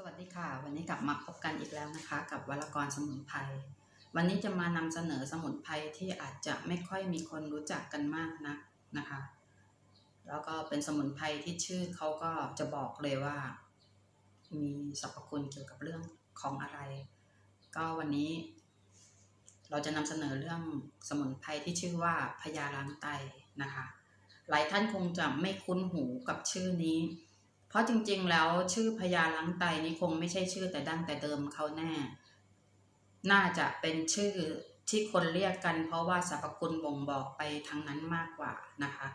สวัสดีค่ะ วันนี้กลับมาพบกันอีกแล้วนะคะ กับวรกรสมุนไพรวันนี้จะมานำเสนอสมุนไพรที่อาจจะไม่ค่อยมีคนรู้จักกันมากนะนะคะ แล้วก็เป็นสมุนไพรที่ชื่อเขาก็จะบอกเลยว่า มีสรรพคุณเกี่ยวกับเรื่องของอะไร ก็วันนี้ เราจะนำเสนอเรื่องสมุนไพรที่ชื่อว่าพญาล้างไตนะคะ หลายท่านคงจะไม่คุ้นหูกับชื่อนี้ เพราะจริงๆ แล้วชื่อพญาล้างไตนี่คงไม่ใช่ชื่อแต่ดั้งแต่เดิมเขาแน่ น่าจะเป็นชื่อที่คนเรียกกัน เพราะว่าสรรพคุณบ่งบอกไปทางนั้นมากกว่านะคะ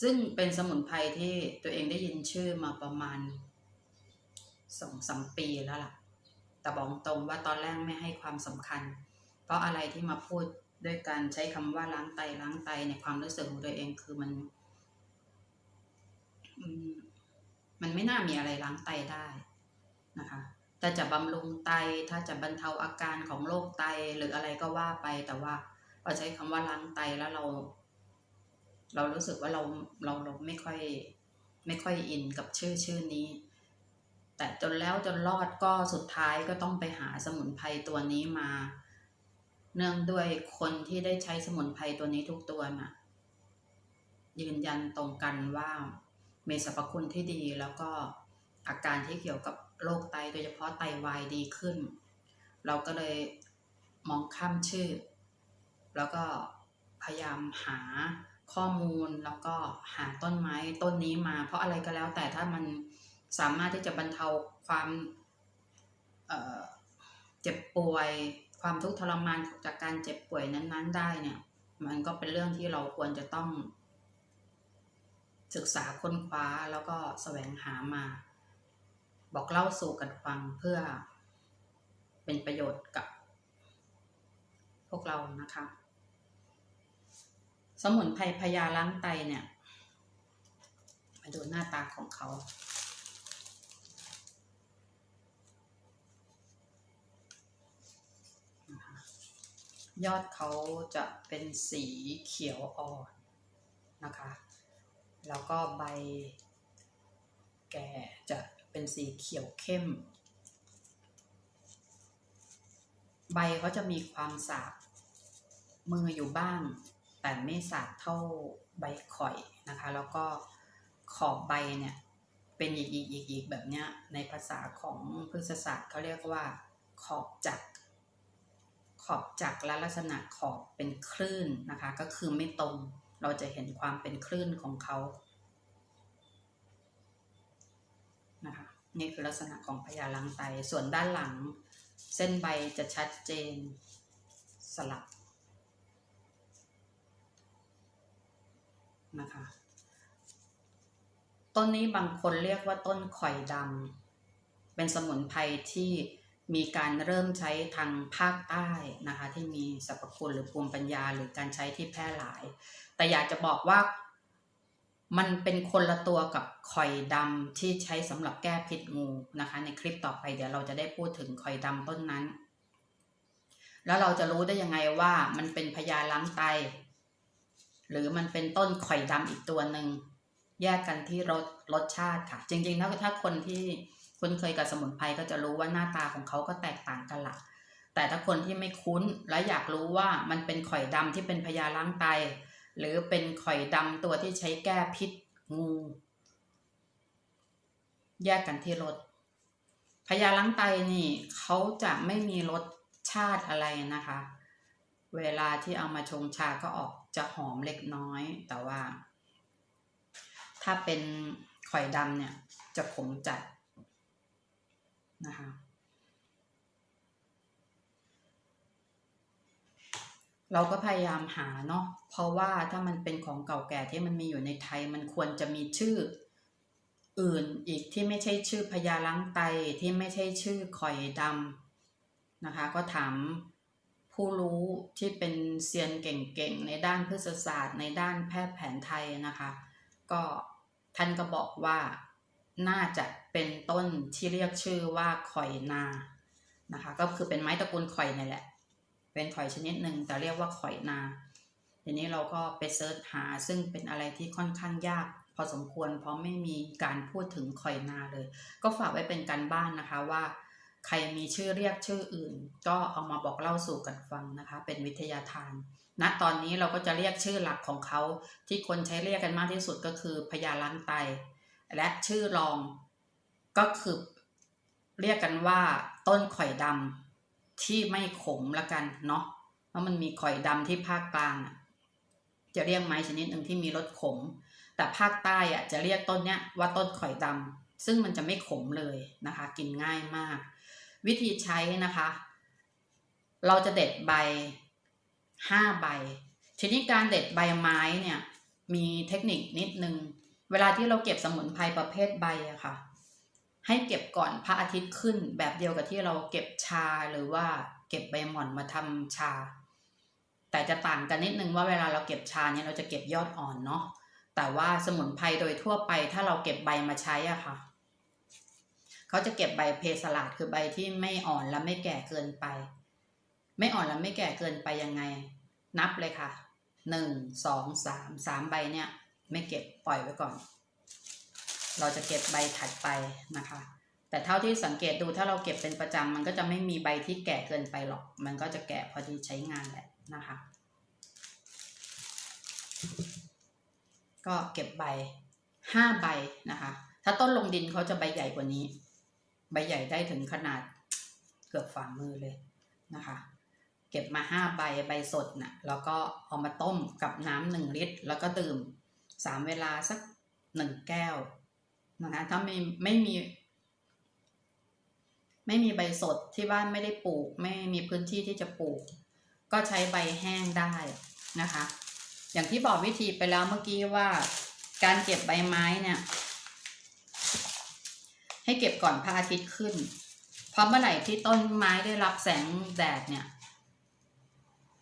ซึ่งเป็นสมุนไพรที่ตัวเองได้ยินชื่อมาประมาณสองสามปีแล้วล่ะ แต่บอกตรงว่าตอนแรกไม่ให้ความสำคัญ เพราะอะไรที่มาพูดด้วยการใช้คำว่าล้างไตล้างไตในความรู้สึกของตัวเองคือมัน มันไม่น่ามีอะไรล้างไตได้นะคะถ้าจะบำรุงไตถ้าจะบรรเทาอาการของโรคไตหรืออะไรก็ว่าไปแต่ว่าพอใช้คำว่าล้างไตแล้วเรา เรารู้สึกว่าเราเราเราไม่ค่อย ไม่ค่อยอินกับชื่อชื่อนี้ แต่จนแล้วจนรอดก็สุดท้ายก็ต้องไปหาสมุนไพรตัวนี้มา เนื่องด้วยคนที่ได้ใช้สมุนไพรตัวนี้ทุกตัวน่ะยืนยันตรงกันว่า มีสรรพคุณที่ดีแล้วก็อาการที่เกี่ยวกับโรคไตโดยเฉพาะไตวายดีขึ้น เราก็เลยมองข้ามชื่อ แล้วก็พยายามหาข้อมูลแล้วก็หาต้นไม้ต้นนี้มา เพราะอะไรก็แล้วแต่ถ้ามันสามารถที่จะบรรเทาความเเจ็บป่วย ความทุกข์ทรมานจากการเจ็บป่วยนั้น ๆ ได้เนี่ย มันก็เป็นเรื่องที่เราควรจะต้อง ศึกษาค้นคว้าแล้วก็แสวงหามา บอกเล่าสู่กันฟังเพื่อเป็นประโยชน์กับพวกเรานะคะ สมุนไพรพยาล้างไตเนี่ย มาดูหน้าตาของเขายอดเขาจะเป็นสีเขียวอ่อนนะคะ แล้วก็ใบแก่จะเป็นสีเขียวเข้ม ใบเขาจะมีความสาบมืออยู่บ้าง แต่ไม่สาบเท่าใบข่อยนะคะ แล้วก็ขอบใบเนี่ยเป็นอีกอีกอีกอีกแบบเนี้ยในภาษาของพฤกษศาสตร์เขาเรียกว่าขอบจักขอบจักและลักษณะขอบเป็นคลื่นนะคะ ก็คือไม่ตรง เราจะเห็นความเป็นคลื่นของเขานะคะนี่คือลักษณะของพญาลังไตส่วนด้านหลัง เส้นใบจะชัดเจนสลับนะคะ ต้นนี้บางคนเรียกว่าต้นข่อยดำเป็นสมุนไพรที่มีการเริ่มใช้ทางภาคใต้นะคะ ที่มีสรรพคุณหรือภูมิปัญญาหรือการใช้ที่แพร่หลาย แต่อยากจะบอกว่ามันเป็นคนละตัวกับข่อยดำที่ใช้สำหรับแก้พิษงูนะคะ ในคลิปต่อไปเดี๋ยวเราจะได้พูดถึงข่อยดำต้นนั้น แล้วเราจะรู้ได้ยังไงว่ามันเป็นพญาล้างไต หรือมันเป็นต้นข่อยดำอีกตัวหนึ่งแยกกันที่รสรสชาติค่ะ จริงๆถ้าถ้าคนที่คุ้นเคยกับสมุนไพรก็จะรู้ว่าหน้าตาของเขาก็แตกต่างกันละแต่ถ้าคนที่ไม่คุ้นและอยากรู้ว่ามันเป็นข่อยดำที่เป็นพญาล้างไต หรือเป็นข่อยดำตัวที่ใช้แก้พิษงูแยกกันที่รสพญาล้างไตนี่เขาจะไม่มีรสชาติอะไรนะคะ เวลาที่เอามาชงชาก็ออกจะหอมเล็กน้อย แต่ว่า ถ้าเป็นข่อยดำเนี่ยจะขมจัดนะคะ เราก็พยายามหาเนาะเพราะว่าถ้ามันเป็นของเก่าแก่ที่มันมีอยู่ในไทย มันควรจะมีชื่ออื่นอีกที่ไม่ใช่ชื่อพญาล้างไตที่ไม่ใช่ชื่อข่อยดำนะคะ ก็ถามผู้รู้ที่เป็นเซียนเก่งๆ ในด้านพฤกษศาสตร์ในด้านแพทย์แผนไทยนะคะ ก็ท่านก็บอกว่าน่าจะเป็นต้นที่เรียกชื่อว่าข่อยนานะคะ ก็คือเป็นไม้ตระกูลข่อยนี่แหละ เป็นข่อยชนิดหนึ่งแต่เรียกว่าข่อยนาทีนี้เราก็ไปเซิร์ชหาซึ่งเป็นอะไรที่ค่อนข้างยาก พอสมควรเพราะไม่มีการพูดถึงคอยนาเลย ก็ฝากไว้เป็นการบ้านนะคะว่า ใครมีชื่อเรียกชื่ออื่น ก็เอามาบอกเล่าสู่กันฟังนะคะ เป็นวิทยาทานณนะตอนนี้เราก็จะเรียกชื่อหลักของเขาที่คนใช้เรียกกันมากที่สุดก็คือพญาล้างไต และชื่อรองก็คือเรียกกันว่าต้นข่อยดำ ที่ไม่ขมละกันเนาะเพราะมันมีข่อยดำที่ภาคกลางจะเรียกไม้ชนิดหนึ่งที่มีรสขม แต่ภาคใต้อะจะเรียกต้นเนี้ยว่าต้นข่อยดำซึ่งมันจะไม่ขมเลยนะคะ กินง่ายมาก วิธีใช้นะคะ เราจะเด็ดใบห้าใบ ทีนี้การเด็ดใบไม้เนี่ยมีเทคนิคนิดนึง เวลาที่เราเก็บสมุนไพรประเภทใบอะค่ะ ให้เก็บก่อนพระอาทิตย์ขึ้น แบบเดียวกับที่เราเก็บชาหรือว่าเก็บใบหม่อนมาทำชา แต่จะต่างกันนิดนึงว่าเวลาเราเก็บชาเนี่ยเราจะเก็บยอดอ่อนเนาะแต่ว่าสมุนไพรโดยทั่วไปถ้าเราเก็บใบมาใช้อะค่ะเขาจะเก็บใบเพสลาดคือใบที่ไม่อ่อนและไม่แก่เกินไป ไม่อ่อนและไม่แก่เกินไปยังไง นับเลยค่ะหนึ่งสองสามสามใบเนี่ย ไม่เก็บปล่อยไว้ก่อน เราจะเก็บใบถัดไปนะคะ แต่เท่าที่สังเกตดูถ้าเราเก็บเป็นประจำมันก็จะไม่มีใบที่แก่เกินไปหรอก มันก็จะแก่พอดีใช้งานแหละนะคะ ก็เก็บใบห้าใบนะคะ ถ้าต้นลงดินเขาจะใบใหญ่กว่านี้ ใบใหญ่ได้ถึงขนาดเกือบฝ่ามือเลยนะคะเก็บมาห้าใบใบสดนะ่ะแล้วก็เอามาต้มกับน้ำหนึ่งลิตร แล้วก็ดื่มสามเวลาสักหนึ่งแก้ว นะคะถ้าไม่ไม่มี ไม่มีใบสดที่บ้านไม่ได้ปลูก ไม่มีพื้นที่ที่จะปลูก ก็ใช้ใบแห้งได้นะคะ อย่างที่บอกวิธีไปแล้วเมื่อกี้ว่า การเก็บใบไม้เนี่ย ให้เก็บก่อนพระอาทิตย์ขึ้น เพราะเมื่อไหร่ที่ต้นไม้ได้รับแสงแดดเนี่ย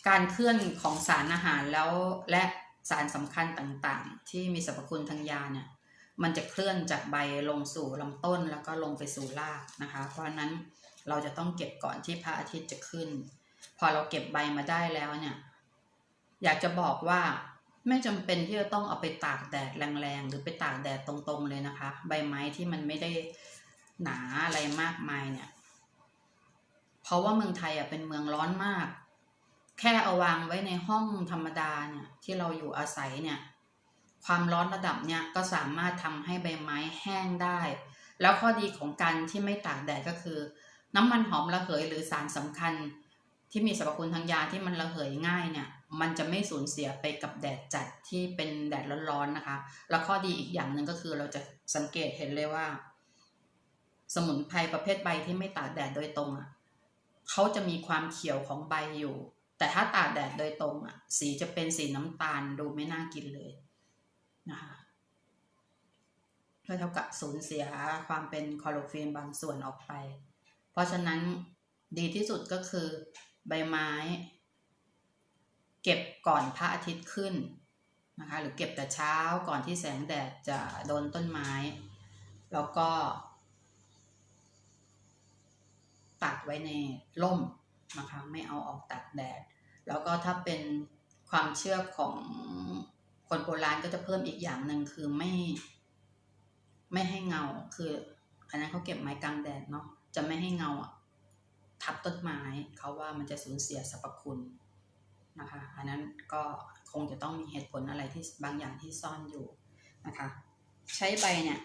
การเคลื่อนของสารอาหารแล้วและสารสำคัญต่างๆ ที่มีสรรพคุณทางยาเนี่ย มันจะเคลื่อนจากใบลงสู่ลำต้นแล้วก็ลงไปสู่รากนะคะ เพราะนั้นเราจะต้องเก็บก่อนที่พระอาทิตย์จะขึ้น พอเราเก็บใบมาได้แล้วเนี่ยอยากจะบอกว่าไม่จำเป็นที่จะต้องเอาไปตากแดดแรงๆ หรือไปตากแดดตรงๆเลยนะคะ ใบไม้ที่มันไม่ได้หนาอะไรมากมายเนี่ย เพราะว่าเมืองไทยอะเป็นเมืองร้อนมาก แค่เอาวางไว้ในห้องธรรมดาเนี่ยที่เราอยู่อาศัยเนี่ย ความร้อนระดับเนี่ยก็สามารถทำให้ใบไม้แห้งได้ แล้วข้อดีของการที่ไม่ตากแดดก็คือ น้ำมันหอมระเหยหรือสารสำคัญ ที่มีสรรพคุณทางยาที่มันระเหยง่ายเนี่ยมันจะไม่สูญเสียไปกับแดดจัดที่เป็นแดดร้อนๆนะคะ แล้วข้อดีอีกอย่างหนึ่งก็คือเราจะสังเกตเห็นเลยว่า สมุนไพรประเภทใบที่ไม่ตากแดดโดยตรงอะเขาจะมีความเขียวของใบอยู่ แต่ถ้าตากแดดโดยตรงอะสีจะเป็นสีน้ำตาลดูไม่น่ากินเลย นะคะเพื่อเท่ากับสูญเสียความเป็นคลอโรฟิลบางส่วนออกไป เพราะฉะนั้นดีที่สุดก็คือใบไม้ เก็บก่อนพระอาทิตย์ขึ้นนะคะหรือเก็บแต่เช้าก่อนที่แสงแดดจะโดนต้นไม้ แล้วก็ตากไว้ในร่มนะคะไม่เอาออกตากแดด แล้วก็ถ้าเป็นความเชื่อของ คนโบราณก็จะเพิ่มอีกอย่างหนึ่งคือไม่ ไม่ให้เงาคือ อันนั้นเขาเก็บไม้กลางแดดเนาะจะไม่ให้เงาอะทับต้นไม้เขาว่ามันจะสูญเสียสรรพคุณนะคะ อันนั้นก็คงจะต้องมีเหตุผลอะไรที่บางอย่างที่ซ่อนอยู่นะคะ ใช้ใบเนี่ย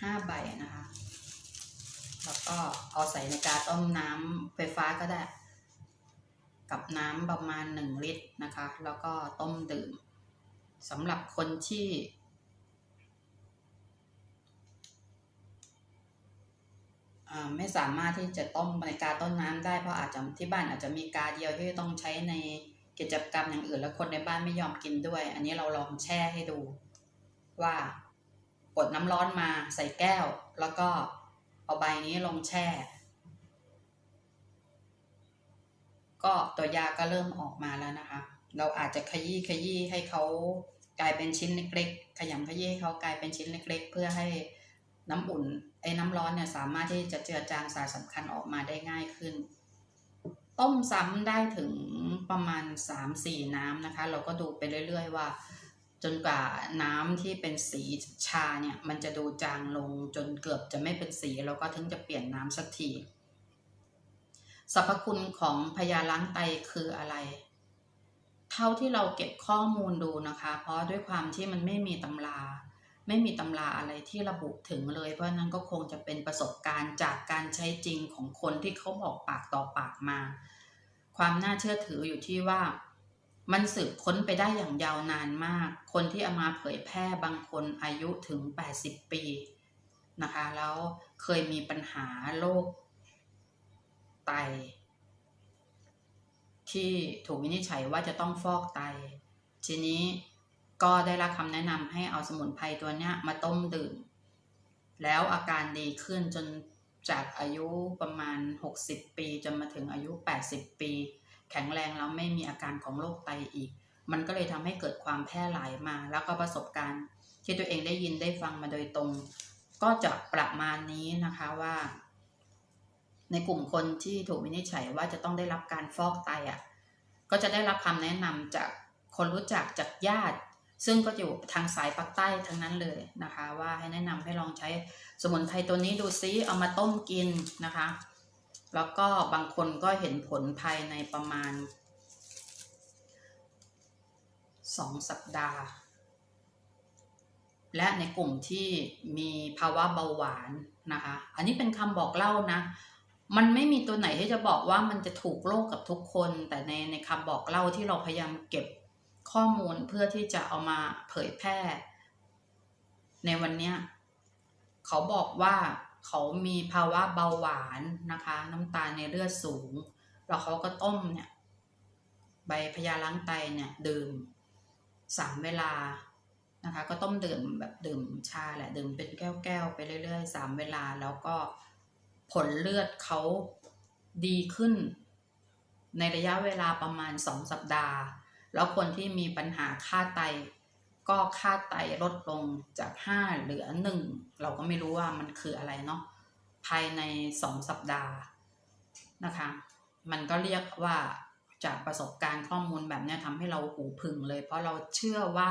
ห้าใบนะคะ แล้วก็เอาใส่ในกาต้มน้ำไฟฟ้าก็ได้ กับน้ำประมาณหนึ่งลิตรนะคะ แล้วก็ต้มดื่มสำหรับคนที่ไม่สามารถที่จะต้มในกาต้นน้ำได้เพราะอาจจะที่บ้านอาจจะมีกาเดียวที่ต้องใช้ในกิจกรรมอย่างอื่น แล้วคนในบ้านไม่ยอมกินด้วย อันนี้เราลองแช่ให้ดู ว่ากดน้ำร้อนมาใส่แก้ว แล้วก็ เอาใบนี้ลงแช่ ก็ตัวยาก็เริ่มออกมาแล้วนะคะ เราอาจจะขยี้ขยี้ให้เขากลายเป็นชิ้นเล็กๆ ขยำขยี้ให้เขากลายเป็นชิ้นเล็ก ๆ เพื่อให้น้ำอุ่นไอ้น้ำร้อนเนี่ยสามารถที่จะเจือจางสารสำคัญออกมาได้ง่ายขึ้น ต้มซ้ำได้ถึงประมาณ 3-4 น้ำนะคะ เราก็ดูไปเรื่อย ๆ ว่า จนกว่าน้ำที่เป็นสีชาเนี่ยมันจะดูจางลงจนเกือบจะไม่เป็นสีเราก็ถึงจะเปลี่ยนน้ำสักทีสรรพคุณของพยาล้างไตคืออะไร เท่าที่เราเก็บข้อมูลดูนะคะ เพราะด้วยความที่มันไม่มีตำรา ไม่มีตำราอะไรที่ระบุถึงเลย เพราะนั้นก็คงจะเป็นประสบการณ์จากการใช้จริงของคนที่เขาบอกปากต่อปากมา ความน่าเชื่อถืออยู่ที่ว่า มันสืบค้นไปได้อย่างยาวนานมาก คนที่เอามาเผยแพร่บางคนอายุถึง 80 ปีนะคะ แล้วเคยมีปัญหาโรคไต ที่ถูกวินิจฉัยว่าจะต้องฟอกไต ทีนี้ก็ได้รับคำแนะนำให้เอาสมุนไพรตัวเนี้ยมาต้มดื่ม แล้วอาการดีขึ้นจนจากอายุประมาณ 60 ปี จนมาถึงอายุ 80 ปี แข็งแรงแล้วไม่มีอาการของโรคไตอีก มันก็เลยทำให้เกิดความแพร่หลายมา แล้วก็ประสบการณ์ ที่ตัวเองได้ยินได้ฟังมาโดยตรง ก็จะประมาณนี้นะคะว่า ในกลุ่มคนที่ถูกวินิจฉัยว่าจะต้องได้รับการฟอกไตอะก็จะได้รับคำแนะนำจากคนรู้จักจากญาติ ซึ่งก็อยู่ทางสายภาคใต้ทั้งนั้นเลยนะคะ ว่าให้แนะนำให้ลองใช้สมุนไพรตัวนี้ดูซิเอามาต้มกินนะคะ แล้วก็บางคนก็เห็นผลภายในประมาณสองสัปดาห์ และในกลุ่มที่มีภาวะเบาหวานนะคะ อันนี้เป็นคำบอกเล่านะ มันไม่มีตัวไหนที่จะบอกว่ามันจะถูกโลกกับทุกคน แต่ในในคำบอกเล่าที่เราพยายามเก็บข้อมูลเพื่อที่จะเอามาเผยแพร่ ในวันนี้เขาบอกว่า เขามีภาวะเบาหวานนะคะ น้ำตาลในเลือดสูง แล้วเขาก็ต้มเนี่ย ใบพญาล้างไตเนี่ย ดื่มสามเวลานะคะ ก็ต้มดื่มแบบดื่มชาแหละ ดื่มเป็นแก้วๆไปเรื่อยๆสามเวลา แล้วก็ผลเลือดเขาดีขึ้น ในระยะเวลาประมาณสองสัปดาห์ แล้วคนที่มีปัญหาค่าไต ก็ค่าไตลดลงจากห้าเหลือหนึ่งเราก็ไม่รู้ว่ามันคืออะไรเนาะภายในสองสัปดาห์นะคะ มันก็เรียกว่าจากประสบการณ์ข้อมูลแบบนี้ทำให้เราหูพึงเลย เพราะเราเชื่อว่า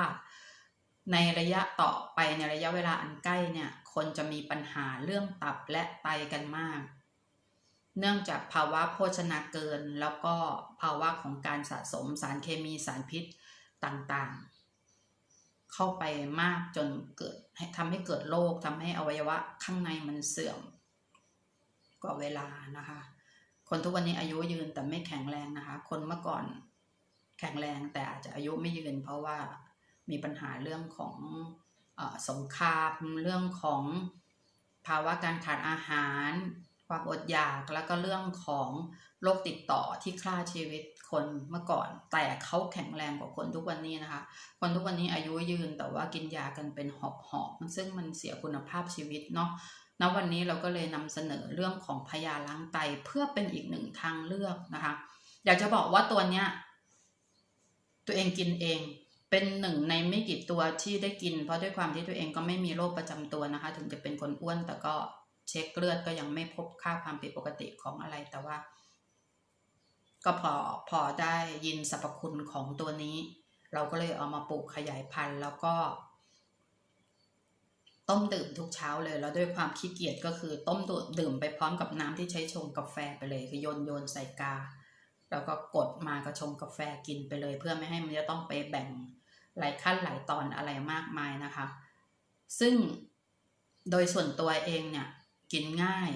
ในระยะต่อไปในระยะเวลาอันใกล้เนี่ย คนจะมีปัญหาเรื่องตับและไตกันมาก เนื่องจากภาวะโภชนาเกิน แล้วก็ภาวะของการสะสมสารเคมีสารพิษต่างๆ เข้าไปมากจนเกิดทำให้เกิดโรคทำให้อวัยวะข้างในมันเสื่อมกว่าเวลานะคะ คนทุกวันนี้อายุยืนแต่ไม่แข็งแรงนะคะ คนเมื่อก่อนแข็งแรงแต่อาจจะอายุไม่ยืน เพราะว่ามีปัญหาเรื่องของอสงครามเรื่องของภาวะการขาดอาหาร ความอดอยากแล้วก็เรื่องของโรคติดต่อที่ฆ่าชีวิตคนเมื่อก่อน แต่เขาแข็งแรงกว่าคนทุกวันนี้นะคะ คนทุกวันนี้อายุยืนแต่ว่ากินยากันเป็นหอบหอบซึ่งมันเสียคุณภาพชีวิตเนาะณวันนี้เราก็เลยนำเสนอเรื่องของพยาล้างไตเพื่อเป็นอีกหนึ่งทางเลือกนะคะ อยากจะบอกว่าตัวเนี้ยตัวเองกินเองเป็นหนึ่งในไม่กี่ตัวที่ได้กิน เพราะด้วยความที่ตัวเองก็ไม่มีโรคประจำตัวนะคะ ถึงจะเป็นคนอ้วนแต่ก็ เช็คเลือดก็ยังไม่พบค่าความผิดปกติของอะไรแต่ว่า ก็พอพอได้ยินสรรพคุณของตัวนี้ เราก็เลยเอามาปลูกขยายพันธุ์ แล้วก็ ต้มดื่มทุกเช้าเลย แล้วด้วยความขี้เกียจก็คือ ต้มดื่มไปพร้อมกับน้ำที่ใช้ชงกาแฟไปเลย คือโยนโยนใส่กา แล้วก็กดมาก็ชงกาแฟกินไปเลย เพื่อไม่ให้มันจะต้องไปแบ่งหลายขั้นหลายตอนอะไรมากมายนะคะ ซึ่งโดยส่วนตัวเองเนี่ย กินง่าย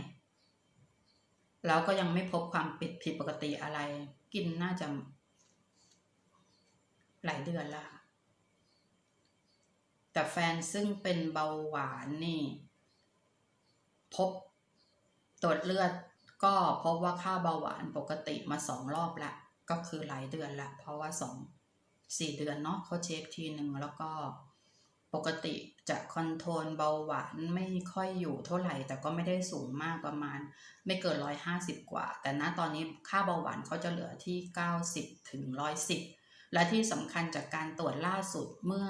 แล้วก็ยังไม่พบความผิดผิดปกติอะไร กินน่าจะ หลายเดือนล้วแต่แฟนซึ่งเป็นเบาหวานนี่ พบตรวจเลือดก็พบว่าค่าเบาหวานปกติมาสองรอบละก็คือหลายเดือนละเพราะว่าสองสี่เดือนเนาะเขาเช็คทีหนึ่งแล้วก็ ปกติจะคอนโทรลเบาหวานไม่ค่อยอยู่เท่าไหร่ แต่ก็ไม่ได้สูงมากประมาณ ไม่เกินร้อยห้าสิบกว่า แต่ณตอนนี้ค่าเบาหวานเขาจะเหลือที่เก้าสิบถึงร้อยสิบและที่สำคัญจากการตรวจล่าสุดเมื่อ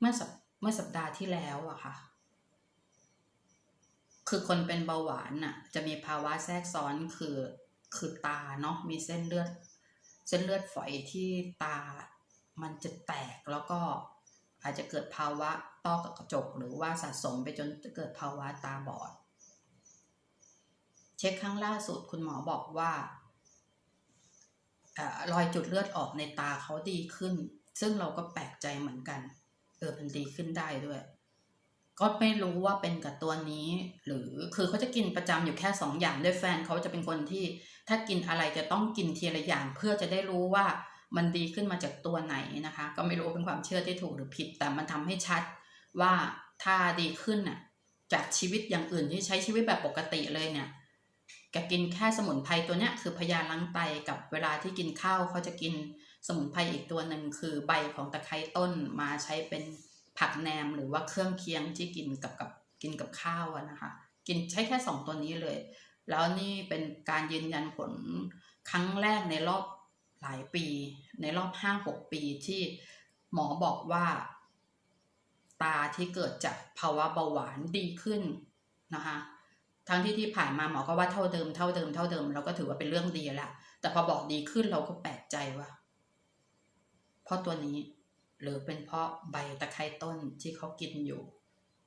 เมื่อสัปเมื่อสัปดาห์ที่แล้วอะค่ะ คือคนเป็นเบาหวานน่ะ จะมีภาวะแทรกซ้อนคือคือตาเนาะมีเส้นเลือด เส้นเลือดฝอยที่ตา มันจะแตกแล้วก็ อาจจะเกิดภาวะต้อกระจก หรือว่าสะสมไปจนเกิดภาวะตาบอด เช็คครั้งล่าสุดคุณหมอบอกว่าอรอยจุดเลือดออกในตาเขาดีขึ้น ซึ่งเราก็แปลกใจเหมือนกันเออมันดีขึ้นได้ด้วย ก็ไม่รู้ว่าเป็นกับตัวนี้ หรือคือเขาจะกินประจำอยู่แค่สองอย่างด้วยแฟนเขาจะเป็นคนที่ถ้ากินอะไรจะต้องกินทีละอย่างเพื่อจะได้รู้ว่า มันดีขึ้นมาจากตัวไหนนะคะ ก็ไม่รู้เป็นความเชื่อที่ถูกหรือผิด แต่มันทำให้ชัดว่าถ้าดีขึ้นน่ะจากชีวิตอย่างอื่นที่ใช้ชีวิตแบบปกติเลยเนี่ยแกกินแค่สมุนไพรตัวเนี้ยคือพยาล้างไตกับเวลาที่กินข้าวเขาจะกินสมุนไพรอีกตัวหนึ่งคือใบของตะไคร้ต้นมาใช้เป็นผักแหนมหรือว่าเครื่องเคียงที่กินกับกับกินกับข้าวนะคะ กินใช้แค่สองตัวนี้เลย แล้วนี่เป็นการยืนยันผลครั้งแรกในรอบ หลายปีในรอบห้าหกปีที่หมอบอกว่า ตาที่เกิดจากภาวะเบาหวานดีขึ้นนะคะ ทั้งที่ที่ผ่านมาหมอก็ว่าเท่าเดิมเท่าเดิมเท่าเดิมเราก็ถือว่าเป็นเรื่องดีล้วแต่พอบอกดีขึ้นเราก็แปลกใจว่าเพราะตัวนี้หรือเป็นเพราะใบตะไคร้ต้นที่เขากินอยู่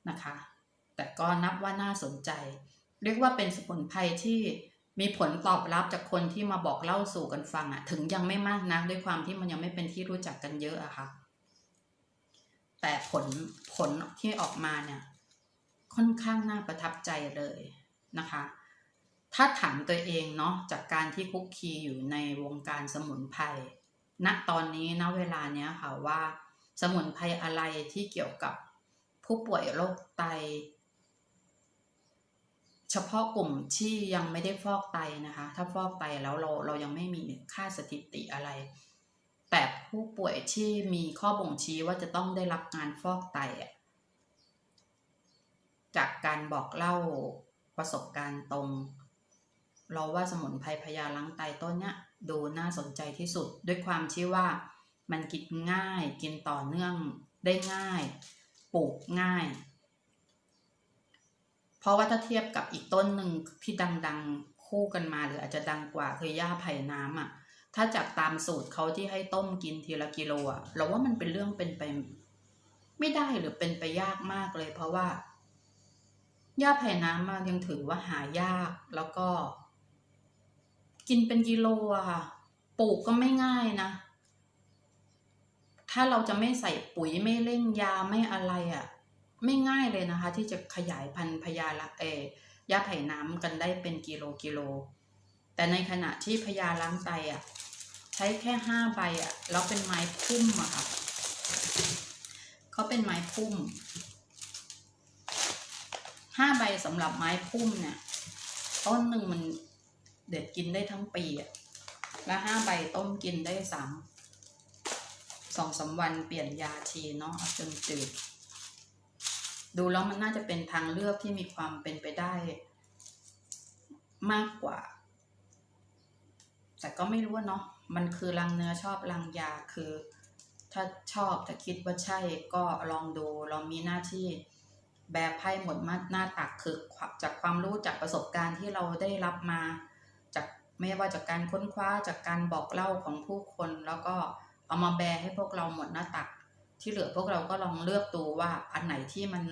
นะคะ แต่ก็นับว่าน่าสนใจ เรียกว่าเป็นสมุนไพรที่ มีผลตอบรับจากคนที่มาบอกเล่าสู่กันฟังอะถึงยังไม่มากนักด้วยความที่มันยังไม่เป็นที่รู้จักกันเยอะอะค่ะ แต่ผลผลที่ออกมาเนี่ย ค่อนข้างน่าประทับใจเลยนะคะ ถ้าถามตัวเองเนาะจากการที่คุกคีอยู่ในวงการสมุนไพรณตอนนี้ณเวลาเนี้ยค่ะว่า สมุนไพรอะไรที่เกี่ยวกับผู้ป่วยโรคไต เฉพาะกลุ่มที่ยังไม่ได้ฟอกไตนะคะ ถ้าฟอกไตแล้วเราเรายังไม่มีค่าสถิติอะไร แต่ผู้ป่วยที่มีข้อบ่งชี้ว่าจะต้องได้รับงานฟอกไตจากการบอกเล่าประสบการณ์ตรง เราว่าสมุนไพรพยาล้างไตต้นเนี้ยดูน่าสนใจที่สุด ด้วยความที่ว่ามันกินง่าย กินต่อเนื่องได้ง่าย ปลูกง่าย เพราะว่าถ้าเทียบกับอีกต้นหนึ่งที่ดังๆคู่กันมาหรืออาจจะดังกว่าคือหญ้าไผ่น้ำอะ ถ้าจากตามสูตรเขาที่ให้ต้มกินทีละกิโลอะเราว่ามันเป็นเรื่องเป็นไป ไม่ได้หรือเป็นไปยากมากเลย เพราะว่าหญ้าไผ่น้ำมายังถือว่าหายากแล้วก็ กินเป็นกิโลอะค่ะปลูกก็ไม่ง่ายนะ ถ้าเราจะไม่ใส่ปุ๋ยไม่เล่นยาไม่อะไรอะ ไม่ง่ายเลยนะคะ ที่จะขยายพันธุ์พญาละเอยาไผ่น้ำกันได้เป็นกิโลกิโล แต่ในขณะที่พญาล้างไตอะใช้แค่ห้าใบอะแล้วเป็นไม้พุ่มอะค่ะเขาเป็นไม้พุ่มห้าใบสำหรับไม้พุ่มเนี่ยต้นหนึ่งมันเด็ดกินได้ทั้งปีอะแล้วห้าใบต้มกินได้สามสองสาวันเปลี่ยนยาทีเนาะจนจืด ดูแล้วมันน่าจะเป็นทางเลือกที่มีความเป็นไปได้มากกว่า แต่ก็ไม่รู้ว่าเนาะ มันคือรังเนื้อชอบรังยาคือ ถ้าชอบถ้าคิดว่าใช่ก็ลองดู เรามีหน้าที่แบบไพ่หมดมาหน้าตักคือจากความรู้จากประสบการณ์ที่เราได้รับมา จากไม่ว่าจากการค้นคว้าจากการบอกเล่าของผู้คน แล้วก็เอามาแบให้พวกเราหมดหน้าตัก ที่เหลือพวกเราก็ลองเลือกดูว่าอันไหนที่มัน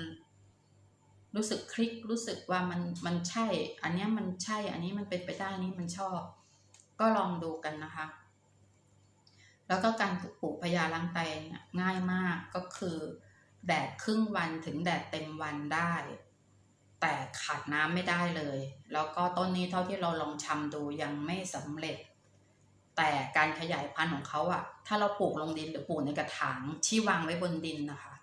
รู้สึกคลิกรู้สึกว่ามันมันใช่ อันนี้มันใช่ อันนี้มันเป็นไปได้นี้มันชอบ ก็ลองดูกันนะคะ แล้วก็การปลูกพญาลังไตง่ายมากก็คือแดดครึ่งวันถึงแดดเต็มวันได้ แต่ขาดน้ำไม่ได้เลย แล้วก็ต้นนี้เท่าที่เราลองชำดูยังไม่สำเร็จ แต่การขยายพันธุ์ของเขาอะ ถ้าเราปลูกลงดินหรือปลูกในกระถางที่วางไว้บนดินนะคะ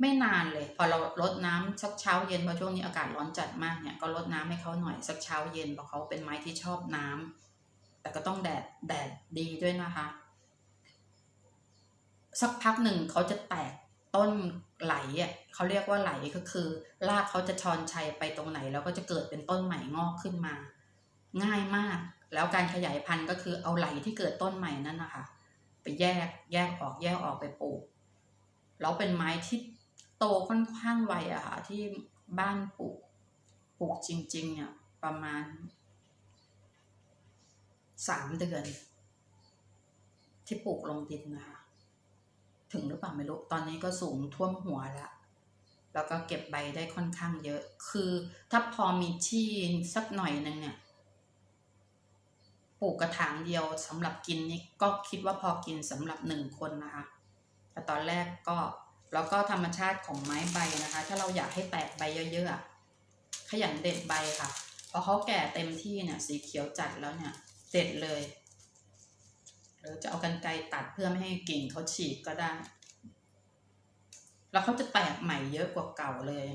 ไม่นานเลย พอเราลดน้ำสักเช้าเย็นเพราะช่วงนี้อากาศร้อนจัดมากเนี่ยก็ลดน้ำให้เขาหน่อยสักเช้าเย็นเพราะเขาเป็นไม้ที่ชอบน้ำแต่ก็ต้องแดดแดดดีด้วยนะคะ สักพักหนึ่งเขาจะแตกต้นไหลอะเขาเรียกว่าไหลก็คือรากเขาจะชอนชัยไปตรงไหน แล้วก็จะเกิดเป็นต้นใหม่งอกขึ้นมา ง่ายมาก แล้วการขยายพันธุ์ก็คือเอาไหลที่เกิดต้นใหม่นั่นนะคะ ไปแยกแยกออกแยกออกไปปลูกแล้วเป็นไม้ที่โตค่อนข้างไวอะค่ะที่บ้านปลูกปลูกจริง ๆ เนี่ยประมาณสามเดือน ที่ปลูกลงดินนะคะถึงหรือเปล่าไม่รู้ ตอนนี้ก็สูงท่วมหัวแล้ว แล้วก็เก็บใบได้ค่อนข้างเยอะ คือถ้าพอมีที่สักหน่อยหนึงเนี่ย ปลูกกระถางเดียวสำหรับกินนี่ก็คิดว่าพอกินสำหรับหนึ่งคนนะคะ แต่ตอนแรกก็แล้วก็ธรรมชาติของไม้ใบนะคะ ถ้าเราอยากให้แตกใบเยอะๆขยันเด็ดใบค่ะพอเขาแก่เต็มที่เนี่ยสีเขียวจัดแล้วเนี่ยเด็ดเลยหรือจะเอากันไกรตัดเพื่อไม่ให้กิ่งเขาฉีกก็ได้ แล้วเขาจะแตกใหม่เยอะกว่าเก่าเลย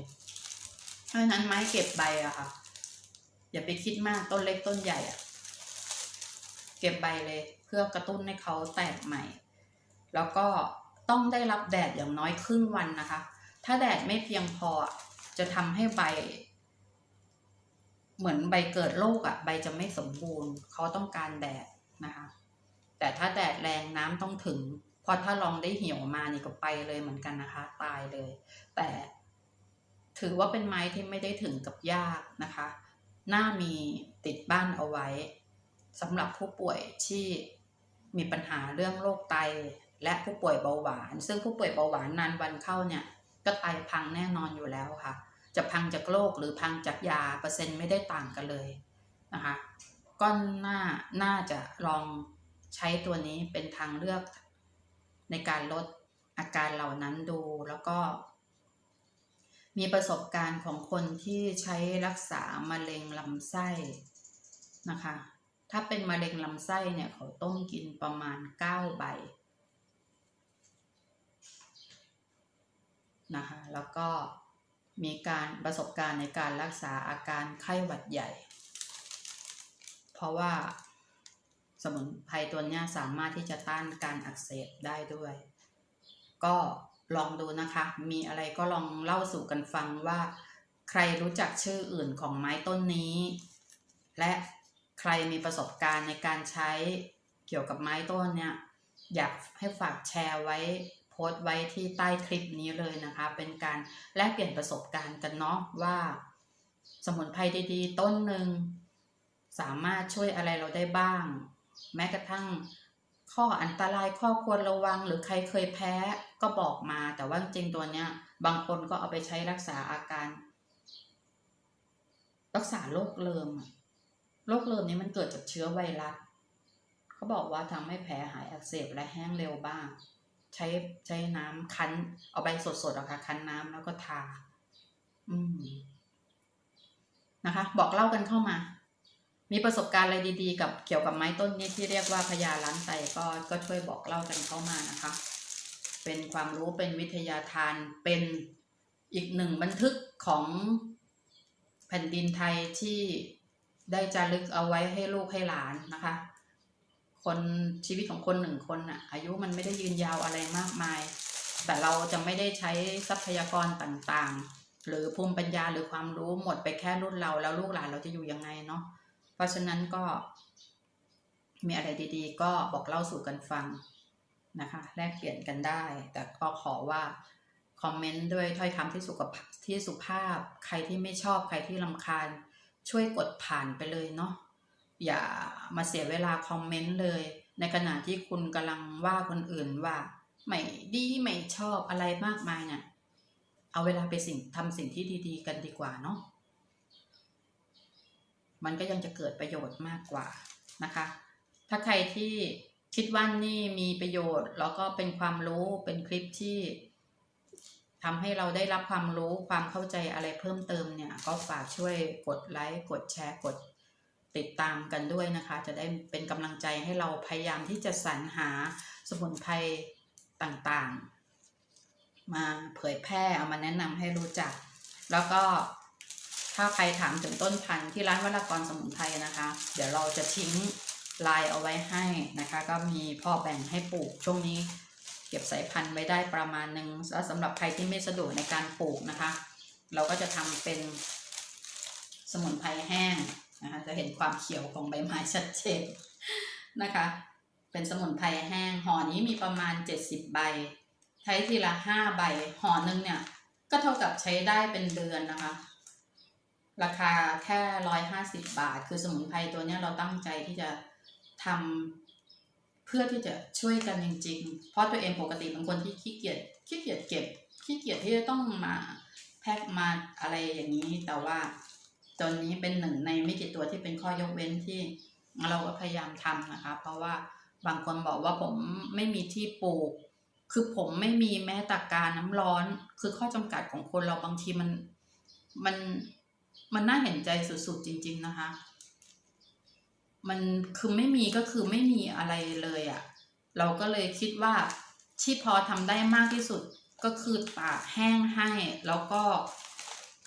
เพราะฉะนั้นไม้เก็บใบอะค่ะ อย่าไปคิดมากต้นเล็กต้นใหญ่อะ เก็บใบเลย เพื่อกระตุ้นให้เขาแตกใหม่ แล้วก็ต้องได้รับแดดอย่างน้อยครึ่งวันนะคะ ถ้าแดดไม่เพียงพอจะทำให้ใบ เหมือนใบเกิดโรคอะใบจะไม่สมบูรณ์ เขาต้องการแดดนะคะ แต่ถ้าแดดแรงน้ำต้องถึงพอถ้าลองได้เหี่ยวมานี่ก็ไปเลยเหมือนกันนะคะ ตายเลย แต่ถือว่าเป็นไม้ที่ไม่ได้ถึงกับยากนะคะน่ามีติดบ้านเอาไว้ สำหรับผู้ป่วยที่มีปัญหาเรื่องโรคไต และผู้ป่วยเบาหวาน ซึ่งผู้ป่วยเบาหวานนานวันเข้าเนี่ยก็ไตพังแน่นอนอยู่แล้วค่ะ จะพังจากโรคหรือพังจากยาเปอร์เซ็นต์ไม่ได้ต่างกันเลยนะคะก็น่าน่าจะลองใช้ตัวนี้เป็นทางเลือกในการลดอาการเหล่านั้นดูแล้วก็ มีประสบการณ์ของคนที่ใช้รักษามะเร็งลำไส้นะคะ ถ้าเป็นมะเร็งลำไส้เนี่ยเขาต้องกินประมาณ 9 ใบนะคะแล้วก็มีการประสบการณ์ในการรักษาอาการไข้หวัดใหญ่ เพราะว่าสมุนไพรตัวนี้สามารถที่จะต้านการอักเสบได้ด้วย ก็ลองดูนะคะ มีอะไรก็ลองเล่าสู่กันฟังว่า ใครรู้จักชื่ออื่นของไม้ต้นนี้ และ ใครมีประสบการณ์ในการใช้เกี่ยวกับไม้ต้นเนี่ย อยากให้ฝากแชร์ไว้โพสต์ไว้ที่ใต้คลิปนี้เลยนะคะ เป็นการแลกเปลี่ยนประสบการณ์กันเนาะว่า สมุนไพรดีๆ ต้นหนึ่งสามารถช่วยอะไรเราได้บ้าง แม้กระทั่งข้ออันตรายข้อควรระวังหรือใครเคยแพ้ก็บอกมา แต่ว่าจริงตัวเนี้ย บางคนก็เอาไปใช้รักษาอาการ รักษาโรคเริมอะ โรคเริมนี้มันเกิดจากเชื้อไวรัสเขาบอกว่าทำให้แผลหายอักเสบและแห้งเร็วบ้าง ใช้ใช้น้ำคั้น เอาใบสดๆอะค่ะคั้นน้ำแล้วก็ทา อืมนะคะ บอกเล่ากันเข้ามา มีประสบการณ์อะไรดีๆ กับเกี่ยวกับไม้ต้นนี้ที่เรียกว่าพญาล้านไตก็ก็ช่วยบอกเล่ากันเข้ามานะคะ เป็นความรู้เป็นวิทยาทานเป็นอีกหนึ่งบันทึกของแผ่นดินไทยที่ ได้จารึกเอาไว้ให้ลูกให้หลานนะคะ คนชีวิตของคนหนึ่งคนน่ะอายุมันไม่ได้ยืนยาวอะไรมากมาย แต่เราจะไม่ได้ใช้ทรัพยากรต่างๆ หรือภูมิปัญญาหรือความรู้หมดไปแค่รุ่นเราแล้วลูกหลานเราจะอยู่ยังไงเนาะเพราะฉะนั้นก็ มีอะไรดีๆ ก็บอกเล่าสู่กันฟังนะคะแลกเปลี่ยนกันได้ แต่ก็ขอว่าคอมเมนต์ด้วยถ้อยคำที่สุภาพที่สุภาพ ใครที่ไม่ชอบใครที่ลำคาญ ช่วยกดผ่านไปเลยเนาะอย่ามาเสียเวลาคอมเมนต์เลย ในขณะที่คุณกำลังว่าคนอื่นว่า ไม่ดีไม่ชอบอะไรมากมายเนี่ยเอาเวลาไปสิ่งทำสิ่งที่ดี ๆ กันดีกว่าเนาะมันก็ยังจะเกิดประโยชน์มากกว่านะคะ ถ้าใครที่คิดว่านี่มีประโยชน์ แล้วก็เป็นความรู้เป็นคลิปที่ ทำให้เราได้รับความรู้ความเข้าใจอะไรเพิ่มเติมเนี่ย ก็ฝากช่วยกดไลค์กดแชร์กดติดตามกันด้วยนะคะ จะได้เป็นกำลังใจให้เราพยายามที่จะสรรหาสมุนไพรต่างๆ มาเผยแพร่เอามาแนะนำให้รู้จัก แล้วก็ถ้าใครถามถึงต้นพันธุ์ที่ร้านวรากรสมุนไพรนะคะ เดี๋ยวเราจะทิ้งไลน์เอาไว้ให้นะคะ ก็มีพ่อแบ่งให้ปลูกช่วงนี้ เก็บสายพันธุ์ไว้ได้ประมาณหนึ่งแล้วสำหรับใครที่ไม่สะดวกในการปลูกนะคะ เราก็จะทำเป็นสมุนไพรแห้งนะคะจะเห็นความเขียวของใบไม้ชัดเจนนะคะ เป็นสมุนไพรแห้งห่อนี้มีประมาณ 70 ใบ ใช้ทีละ 5 ใบห่อหนึงเนี่ยก็เท่ากับใช้ได้เป็นเดือนนะคะ ราคาแค่ร้อยห้าสิบบาท คือสมุนไพรตัวนี้เราตั้งใจที่จะทำ เพื่อที่จะช่วยกันจริง ๆ เพราะตัวเองปกติเป็นคนที่ขี้เกียจขี้เกียจเก็บขี้เกียจที่จะต้องมาแพ็คมาอะไรอย่างนี้ แต่ว่าตอนนี้เป็นหนึ่งในไม่กี่ตัวที่เป็นข้อยกเว้นที่เราก็พยายามทำนะคะ เพราะว่าบางคนบอกว่าผมไม่มีที่ปลูก คือผมไม่มีแม้แต่การน้ำร้อน คือข้อจำกัดของคนเราบางทีมันมันมันน่าเห็นใจสุดๆจริง ๆนะคะ มันคือไม่มีก็คือไม่มีอะไรเลยอะ่ะ เราก็เลยคิดว่าที่พอทำได้มากที่สุดก็คือตากแห้งให้ แล้วก็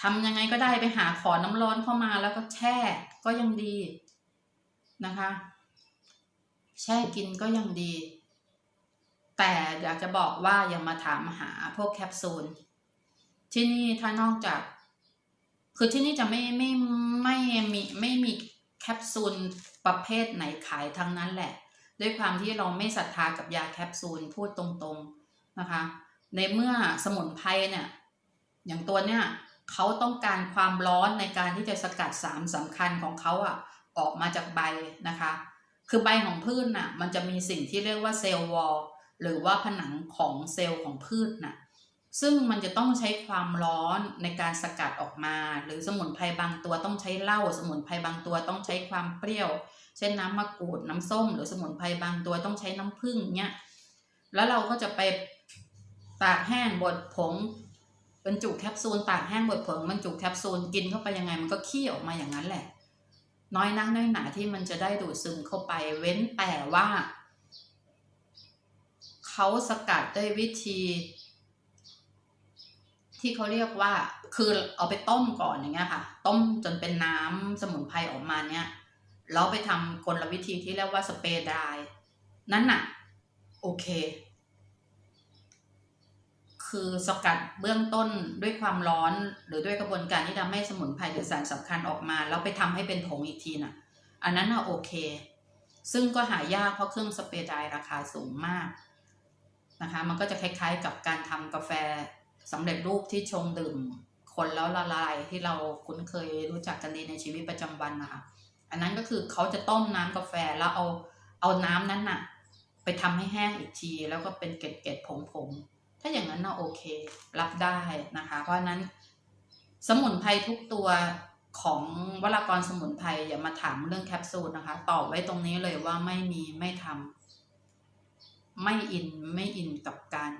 ทำยังไงก็ได้ไปหาขอน้ำร้อนเข้ามาแล้วก็แช่ก็ยังดีนะคะ แช่กินก็ยังดี แต่อยากจะบอกว่าอย่ามาถามหาพวกแคปซูลที่นี่ถ้านอกจาก คือที่นี่จะไม่ไม่ไม่มีไม่มี แคปซูลประเภทไหนขายทั้งนั้นแหละ ด้วยความที่เราไม่ศรัทธากับยาแคปซูลพูดตรงๆนะคะ ในเมื่อสมุนไพรเนี่ย อย่างตัวเนี่ยเขาต้องการความร้อนในการที่จะสกัดสารสำคัญของเขาอะออกมาจากใบนะคะ คือใบของพืชน่ะ มันจะมีสิ่งที่เรียกว่าเซลล์วอลหรือว่าผนังของเซลล์ของพืชน่ะ ซึ่งมันจะต้องใช้ความร้อนในการสกัดออกมา หรือสมุนไพรบางตัวต้องใช้เหล้าสมุนไพรบางตัวต้องใช้ความเปรี้ยว เช่นน้ำมะกรูดน้ำส้ม หรือสมุนไพรบางตัวต้องใช้น้ำผึ้งเนี้ยแล้วเราก็จะไปตากแห้งบดผงบรรจุแคปซูลตากแห้งบดผงบรรจุแคปซูลกินเข้าไปยังไงมันก็ขี้ออกมาอย่างนั้นแหละ น้อยนักน้อยหนาที่มันจะได้ดูดซึมเข้าไปเว้นแต่ว่าเขาสกัดด้วยวิธี ที่เขาเรียกว่าคือเอาไปต้มก่อนอย่างเงี้ยค่ะ ต้มจนเป็นน้ำสมุนไพรออกมาเนี้ยแล้วไปทำกลวิธีที่เรียกว่าสเปรย์ดรายนั่นน่ะ โอเค คือสกัดเบื้องต้นด้วยความร้อน หรือด้วยกระบวนการที่ทำให้สมุนไพรหรือสารสำคัญออกมา แล้วไปทำให้เป็นผงอีกทีน่ะ อันนั้นน่ะโอเค ซึ่งก็หายากเพราะเครื่องสเปรย์ไดราคาสูงมากนะคะ มันก็จะคล้ายๆกับการทำกาแฟ สำเร็จรูปที่ชงดื่ม คนแล้วละลายที่เราคุ้นเคยรู้จักกันดีในชีวิตประจำวันนะคะอันนั้นก็คือเขาจะต้มน้ำกาแฟแล้วเอาเอาน้ำนั้นน่ะ ไปทำให้แห้งอีกที แล้วก็เป็นเกล็ดๆผงๆถ้าอย่างนั้นน่ะโอเค รับได้นะคะ เพราะนั้นสมุนไพรทุกตัวของวรากรสมุนไพรอย่ามาถามเรื่องแคปซูลนะคะ ตอบไว้ตรงนี้เลยว่าไม่มีไม่ทำไม่อินไม่อินกับการ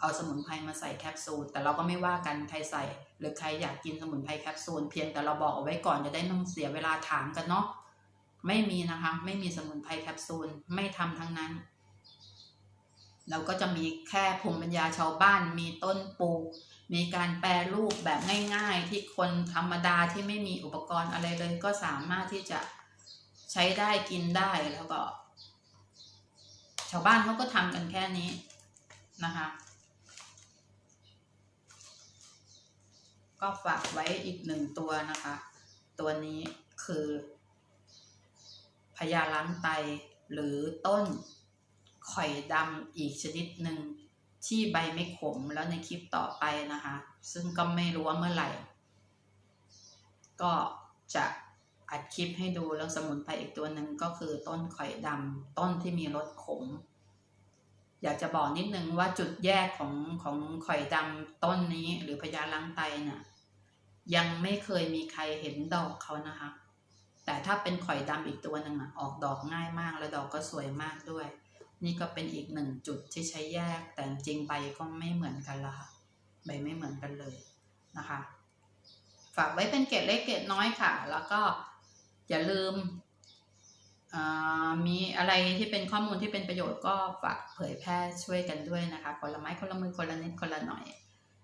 เอาสมุนไพรมาใส่แคปซูลแต่เราก็ไม่ว่ากันใครใส่ หรือใครอยากกินสมุนไพรแคปซูลเพียงแต่เราบอกเอาไว้ก่อนจะได้ไม่ต้องเสียเวลาถามกันเนาะไม่มีนะคะ ไม่มีสมุนไพรแคปซูลไม่ทำทั้งนั้น เราก็จะมีแค่ภูมิปัญญาชาวบ้าน มีต้นปูมีการแปรรูปแบบง่าย ๆ ที่คนธรรมดาที่ไม่มีอุปกรณ์อะไรเลย ก็สามารถที่จะใช้ได้กินได้แล้วก็ ชาวบ้านเขาก็ทำกันแค่นี้นะคะ ก็ฝากไว้อีกหนึ่งตัวนะคะ ตัวนี้คือพญาล้างไตหรือต้นข่อยดำอีกชนิดหนึ่งที่ใบไม่ขมแล้วในคลิปต่อไปนะคะ ซึ่งก็ไม่รู้ว่าเมื่อไหร่ ก็จะอัดคลิปให้ดูแล้วสมุนไพรอีกตัวหนึ่งก็คือต้นข่อยดำต้นที่มีรสขม อยากจะบอกนิดนึงว่าจุดแยกของของข่อยดำต้นนี้หรือพญาล้างไตเนี่ย ยังไม่เคยมีใครเห็นดอกเขานะคะ แต่ถ้าเป็นข่อยดำอีกตัวหนึ่งอะออกดอกง่ายมากแล้วดอกก็สวยมากด้วย นี่ก็เป็นอีกหนึ่งจุดที่ใช้แยก แต่จริงใบก็ไม่เหมือนกันละค่ะใบไม่เหมือนกันเลยนะคะ ฝากไว้เป็นเกตเล็กเกตน้อยค่ะ แล้วก็อย่าลืมมีอะไรที่เป็นข้อมูลที่เป็นประโยชน์ก็ฝากเผยแพร่ช่วยกันด้วยนะคะคนละไม้คนละมือคนละนิดคนละหน่อย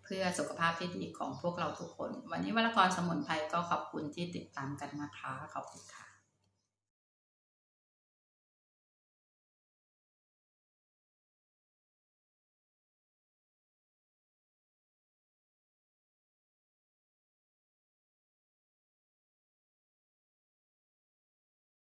เพื่อสุขภาพที่ดีของพวกเราทุกคน วันนี้วรกรสมุนไพรก็ขอบคุณที่ติดตามกันนะคะ ขอบคุณค่ะ